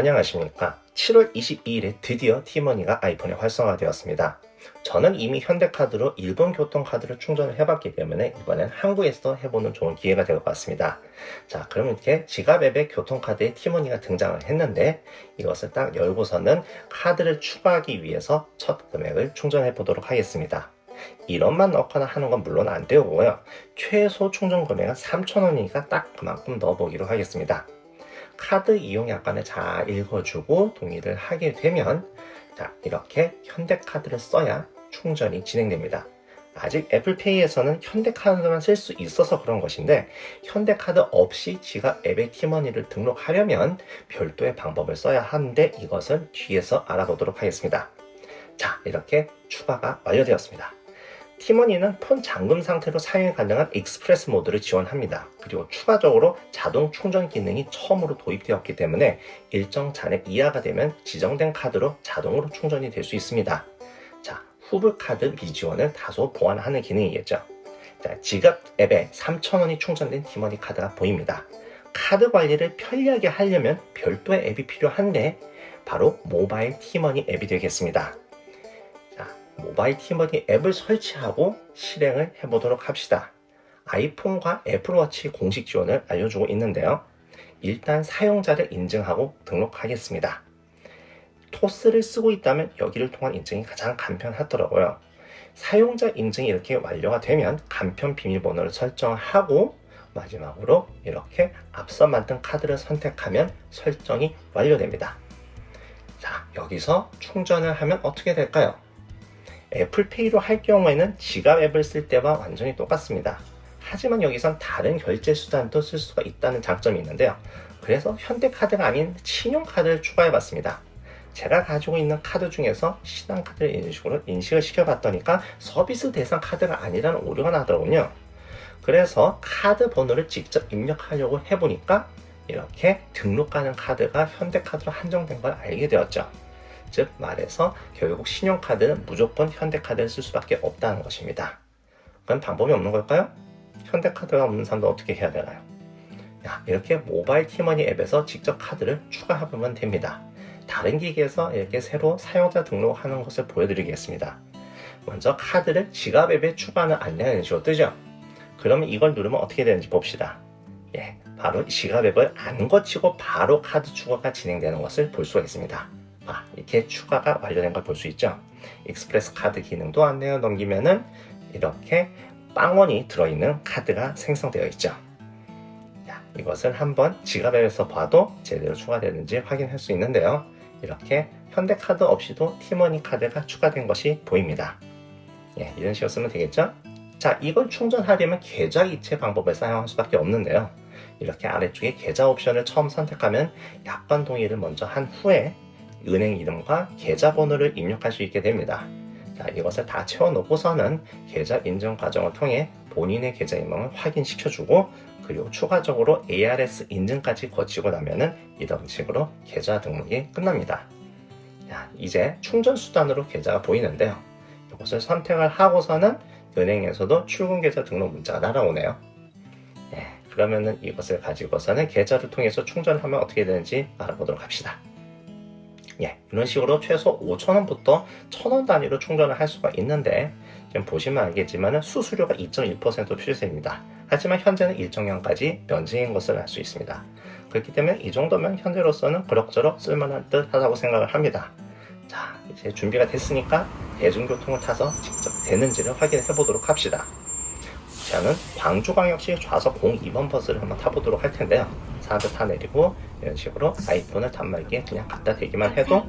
안녕하십니까. 7월 22일에 드디어 티머니가 아이폰에 활성화되었습니다. 저는 이미 현대카드로 일본 교통카드를 충전을 해봤기 때문에 이번엔 한국에서 해보는 좋은 기회가 될 것 같습니다. 자, 그럼 이렇게 지갑 앱에 교통카드에 티머니가 등장을 했는데 이것을 딱 열고서는 카드를 추가하기 위해서 첫 금액을 충전해 보도록 하겠습니다. 1원만 넣거나 하는 건 물론 안 되고요. 최소 충전 금액은 3,000원이니까 딱 그만큼 넣어보기로 하겠습니다. 카드 이용 약관을 잘 읽어주고 동의를 하게 되면 자 이렇게 현대카드를 써야 충전이 진행됩니다. 아직 애플페이에서는 현대카드만 쓸 수 있어서 그런 것인데 현대카드 없이 지갑 앱에 티머니를 등록하려면 별도의 방법을 써야 하는데 이것을 뒤에서 알아보도록 하겠습니다. 자 이렇게 추가가 완료되었습니다. 티머니는 폰 잠금 상태로 사용이 가능한 익스프레스 모드를 지원합니다. 그리고 추가적으로 자동 충전 기능이 처음으로 도입되었기 때문에 일정 잔액 이하가 되면 지정된 카드로 자동으로 충전이 될 수 있습니다. 자, 후불 카드 미지원을 다소 보완하는 기능이겠죠. 자, 지갑 앱에 3,000원이 충전된 티머니 카드가 보입니다. 카드 관리를 편리하게 하려면 별도의 앱이 필요한데 바로 모바일 티머니 앱이 되겠습니다. 모바일 티머니 앱을 설치하고 실행을 해보도록 합시다. 아이폰과 애플워치 공식 지원을 알려주고 있는데요. 일단 사용자를 인증하고 등록하겠습니다. 토스를 쓰고 있다면 여기를 통한 인증이 가장 간편하더라고요. 사용자 인증이 이렇게 완료가 되면 간편 비밀번호를 설정하고 마지막으로 이렇게 앞서 만든 카드를 선택하면 설정이 완료됩니다. 자, 여기서 충전을 하면 어떻게 될까요? 애플페이로 할 경우에는 지갑 앱을 쓸 때와 완전히 똑같습니다. 하지만 여기선 다른 결제 수단도 쓸 수가 있다는 장점이 있는데요. 그래서 현대카드가 아닌 신용카드를 추가해 봤습니다. 제가 가지고 있는 카드 중에서 신한카드를 인식으로 인식을 시켜봤더니까 서비스 대상 카드가 아니라는 오류가 나더군요. 그래서 카드 번호를 직접 입력하려고 해보니까 이렇게 등록 가능 카드가 현대카드로 한정된 걸 알게 되었죠. 즉 말해서 결국 신용카드는 무조건 현대카드를 쓸 수밖에 없다는 것입니다. 그럼 방법이 없는 걸까요? 현대카드가 없는 사람도 어떻게 해야 되나요? 야, 이렇게 모바일 티머니 앱에서 직접 카드를 추가하면 됩니다. 다른 기기에서 이렇게 새로 사용자 등록하는 것을 보여드리겠습니다. 먼저 카드를 지갑 앱에 추가하는 안내가 식으로 뜨죠? 그러면 이걸 누르면 어떻게 되는지 봅시다. 예, 바로 지갑 앱을 안 거치고 바로 카드 추가가 진행되는 것을 볼 수가 있습니다. 아, 이렇게 추가가 완료된 걸 볼 수 있죠. 익스프레스 카드 기능도 안내어 넘기면은 이렇게 빵원이 들어있는 카드가 생성되어 있죠. 자, 이것을 한번 지갑에서 봐도 제대로 추가되는지 확인할 수 있는데요. 이렇게 현대카드 없이도 티머니 카드가 추가된 것이 보입니다. 예, 이런 식으로 쓰면 되겠죠? 자, 이걸 충전하려면 계좌 이체 방법을 사용할 수밖에 없는데요. 이렇게 아래쪽에 계좌 옵션을 처음 선택하면 약관 동의를 먼저 한 후에 은행 이름과 계좌 번호를 입력할 수 있게 됩니다. 자, 이것을 다 채워놓고서는 계좌 인증 과정을 통해 본인의 계좌 이름을 확인시켜주고 그리고 추가적으로 ARS 인증까지 거치고 나면은 이런 식으로 계좌 등록이 끝납니다. 자, 이제 충전 수단으로 계좌가 보이는데요. 이것을 선택을 하고서는 은행에서도 출금 계좌 등록 문자가 날아오네요. 네, 그러면은 이것을 가지고서는 계좌를 통해서 충전을 하면 어떻게 되는지 알아보도록 합시다. 예, 이런 식으로 최소 5,000원부터 1,000원 단위로 충전을 할 수가 있는데 지금 보시면 알겠지만 수수료가 2.1% 필수입니다. 하지만 현재는 일정량까지 면제인 것을 알 수 있습니다. 그렇기 때문에 이 정도면 현재로서는 그럭저럭 쓸만한 듯 하다고 생각을 합니다. 자, 이제 준비가 됐으니까 대중교통을 타서 직접 되는지를 확인해 보도록 합시다. 저는 광주광역시 좌석 02번 버스를 한번 타보도록 할 텐데요. 사람들 타 내리고 이런 식으로 아이폰을 단말기에 그냥 갖다 대기만 해도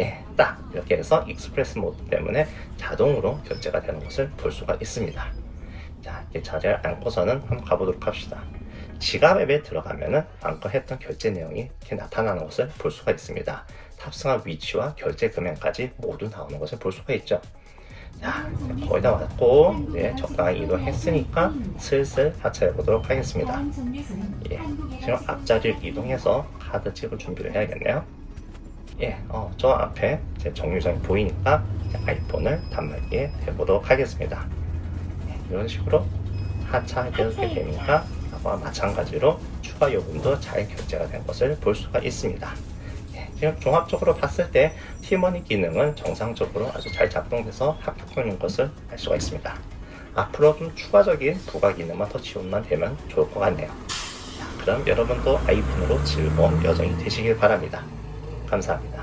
예, 딱 이렇게 해서 익스프레스 모드 때문에 자동으로 결제가 되는 것을 볼 수가 있습니다. 자, 이제 자리를 앉고서는 한번 가보도록 합시다. 지갑 앱에 들어가면은 방금 했던 결제 내용이 이렇게 나타나는 것을 볼 수가 있습니다. 탑승한 위치와 결제 금액까지 모두 나오는 것을 볼 수가 있죠. 자, 거의 다 왔고, 네, 적당히 이동했으니까 슬슬 하차해 보도록 하겠습니다. 예, 지금 앞자리를 이동해서 카드 찍을 준비를 해야겠네요. 예, 어, 저 앞에 제 정류장이 보이니까 아이폰을 단말기에 대보도록 하겠습니다. 예, 이런 식으로 하차하게 되니까 마찬가지로 추가 요금도 잘 결제가 된 것을 볼 수가 있습니다. 예, 그냥 종합적으로 봤을 때 팀원이 기능은 정상적으로 아주 잘 작동돼서 합격되는 것을 알 수가 있습니다. 앞으로 좀 추가적인 부가 기능만 더 지원만 되면 좋을 것 같네요. 자, 그럼 여러분도 아이폰으로 즐거운 여정이 되시길 바랍니다. 감사합니다.